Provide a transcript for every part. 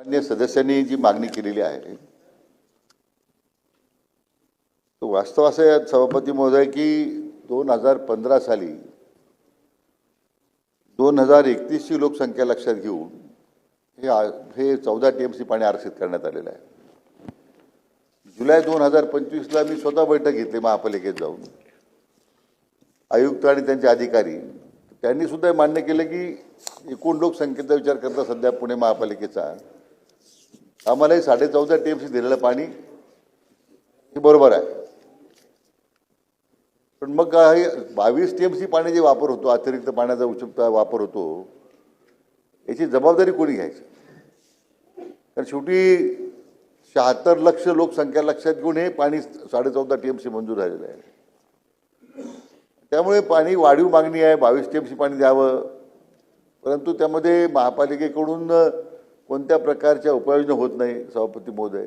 मान्य सदस्यांनी जी मागणी केलेली आहे तो वास्तव असं आहे सभापती महोदय की दोन हजार पंधरा साली दोन हजार एकतीसची लोकसंख्या लक्षात घेऊन हे हे चौदा टी एम सी पाणी आरक्षित करण्यात आलेलं आहे. जुलै दोन हजार पंचवीसला मी स्वतः बैठक घेतली महापालिकेत जाऊन. आयुक्त आणि त्यांचे अधिकारी त्यांनी सुद्धा मान्य केलं की एकूण लोकसंख्येचा विचार करता सध्या पुणे महापालिकेचा आम्हालाही साडे चौदा टी एम सी दिलेलं पाणी हे बरोबर आहे. पण मग हे बावीस टी एम सी पाणी जे वापर होतो अतिरिक्त पाण्याचा उचित वापर होतो याची जबाबदारी कोणी घ्यायची? कारण शेवटी शहात्तर लक्ष लोकसंख्या लक्षात घेऊन हे पाणी साडे चौदा टी एम सी मंजूर झालेलं आहे. त्यामुळे पाणी वाढीव मागणी आहे बावीस टी एम सी पाणी द्यावं. परंतु त्यामध्ये महापालिकेकडून कोणत्या प्रकारच्या उपाययोजना होत नाही सभापती महोदय?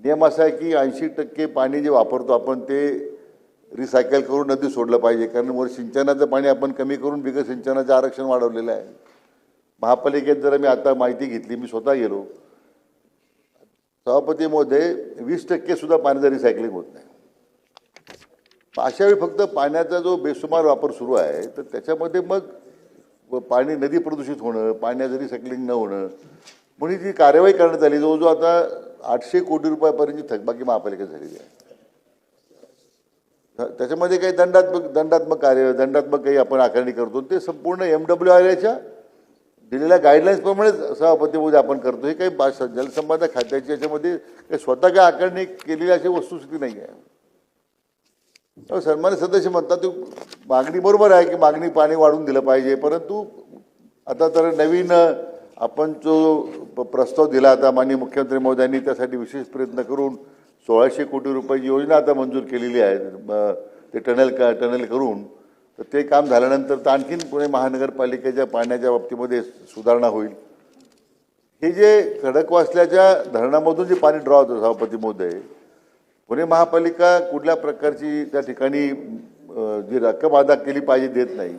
नियम असा आहे की ऐंशी टक्के पाणी जे वापरतो आपण ते रिसायकल करून नदी सोडलं पाहिजे. कारण वर सिंचनाचं पाणी आपण कमी करून बिगर सिंचनाचं आरक्षण वाढवलेलं आहे. महापालिकेत जर मी आता माहिती घेतली मी स्वतः गेलो. सभापती महोदय वीस टक्के सुद्धा पाण्याचं रिसायकलिंग होत नाही. अशावेळी अशा वेळी फक्त पाण्याचा जो बेसुमार वापर सुरू आहे तर त्याच्यामध्ये मग पाणी नदी प्रदूषित होणं पाण्याचं रिसायकलिंग न होणं म्हणून जी कार्यवाही करण्यात आली जवळजवळ आता आठशे कोटी रुपयापर्यंतची थकबाकी महापालिका झालेली आहे. त्याच्यामध्ये काही दंडात्मक दंडात्मक कार्य दंडात्मक काही आपण आकारणी करतो ते संपूर्ण एम डब्ल्यू आर एच्या दिलेल्या गाईडलाईन्सप्रमाणेच सभापतीमध्ये आपण करतो. हे काही बा- जलसंपदा खात्याची याच्यामध्ये काही स्वतः काही आकारणी केलेली अशी वस्तुस्थिती नाही आहे सन्मान्य सदस्य म्हणतात मागणी बरोबर आहे की मागणी पाणी वाढवून दिलं पाहिजे परंतु आता तर नवीन आपण जो प- प्रस्ताव दिला आता माननीय मुख्यमंत्री महोदयांनी त्यासाठी विशेष प्रयत्न करून सोळाशे कोटी रुपयाची योजना आता मंजूर केलेली आहे ते टनेल का टनेल करून. तर ते काम झाल्यानंतर तर आणखीन पुणे महानगरपालिकेच्या पाण्याच्या बाबतीमध्ये सुधारणा होईल. हे जे खडकवासल्याच्या धरणामधून जे पाणी ड्रॉ होतं सभापती महोदय पुणे महापालिका कुठल्या प्रकारची त्या ठिकाणी जी रक्कम अदा केली पाहिजे देत नाही.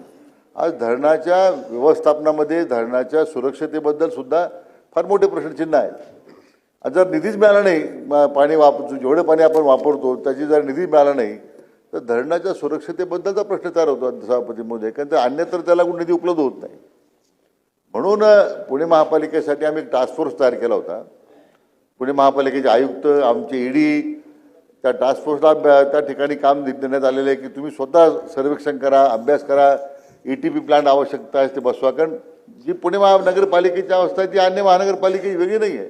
आज धरणाच्या व्यवस्थापनामध्ये धरणाच्या सुरक्षतेबद्दल सुद्धा फार मोठे प्रश्नचिन्ह आहे जर निधीच मिळाला नाही पाणी वाप जेवढं पाणी आपण वापरतो त्याची जर निधी मिळाला नाही तर धरणाच्या सुरक्षतेबद्दलचा प्रश्न तयार होतो सभापती मोदी कारण तर अन्यत्र त्याला कुठे निधी उपलब्ध होत नाही. म्हणून पुणे महापालिकेसाठी आम्ही एक टास्क फोर्स तयार केला होता. पुणे महापालिकेचे आयुक्त आमचे ईडी त्या टास्क फोर्सला त्या ठिकाणी काम देण्यात आलेलं आहे की तुम्ही स्वतः सर्वेक्षण करा अभ्यास करा. ई टी पी प्लांट आवश्यकता आहे ते बसवा कारण जी पुणे महानगरपालिकेची अवस्था आहे ती अन्य महानगरपालिकेची वेगळी नाही आहे.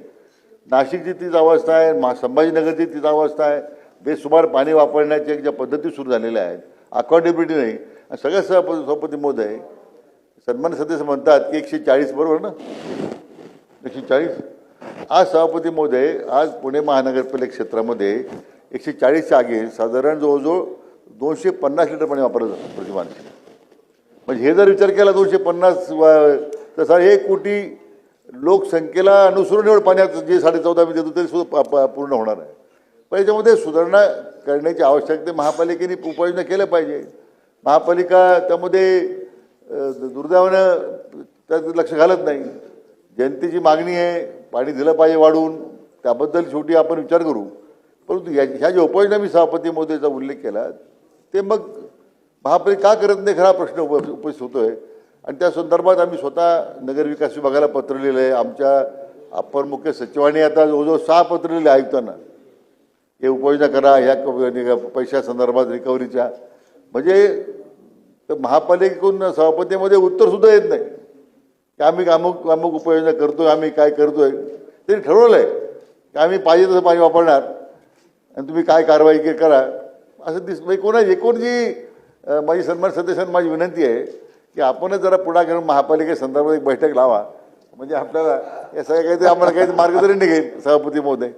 नाशिकची तीच अवस्था आहे महा संभाजीनगरची तीच अवस्था आहे. बेसुमार पाणी वापरण्याच्या ज्या पद्धती सुरू झालेल्या आहेत अकाउंटेबिलिटी नाही. आणि सगळ्या सभापती सभापती महोदय सन्मान सदस्य म्हणतात की एकशे चाळीस बरोबर ना? एकशे चाळीस? आज सभापती महोदय आज पुणे महानगरपालिका क्षेत्रामध्ये एकशे चाळीसच्या आगे साधारण जवळजवळ दोनशे पन्नास लिटर पाणी वापरलं जातं प्रतिमानशे म्हणजे हे जर विचार केला दोनशे पन्नास तसा एक कोटी लोकसंख्येला अनुसरून एवढं पाण्याचं जे साडे चौदा मी देतो तरी सुद्धा प- पूर्ण होणार आहे. पण याच्यामध्ये सुधारणा करण्याची आवश्यकता महापालिकेने उपाययोजना केल्या पाहिजे. महापालिका त्यामध्ये दुर्दैवानं त्यात लक्ष घालत नाही. जनतेची मागणी आहे पाणी दिलं पाहिजे वाढून. त्याबद्दल शेवटी आपण विचार करू. परंतु या ह्या ज्या उपाययोजना मी सभापती मोदीचा उल्लेख केला ते मग महापालिका का करत नाही खरा प्रश्न उप उपस्थित होतो आहे आणि त्या संदर्भात आम्ही स्वतः नगरविकास विभागाला पत्र लिहिलं आहे आमच्या अपर मुख्य सचिवांनी आता जवळजवळ सहा पत्र लिहिले आयुक्तांना. हे उपाययोजना करा ह्या पैशासंदर्भात रिकव्हरीच्या. म्हणजे तर महापालिकेकडून सभापतीमध्ये उत्तरसुद्धा येत नाही. की आम्ही अमुक अमुक उपाययोजना करतोय आम्ही काय करतोय. तरी ठरवलं आहे की आम्ही पाहिजे तसं पाणी वापरणार. आणि तुम्ही काय कारवाई के- करा असं दिस म्हणजे कोणा एकूण जी माझी सन्मान सदस्यांना माझी विनंती आहे की आपणच जरा पुढा घेऊन महापालिकेसंदर्भात एक बैठक लावा. म्हणजे आपल्याला या सगळ्या काहीतरी आम्हाला काहीतरी मार्गदर्शन निघेल सभापती महोदय.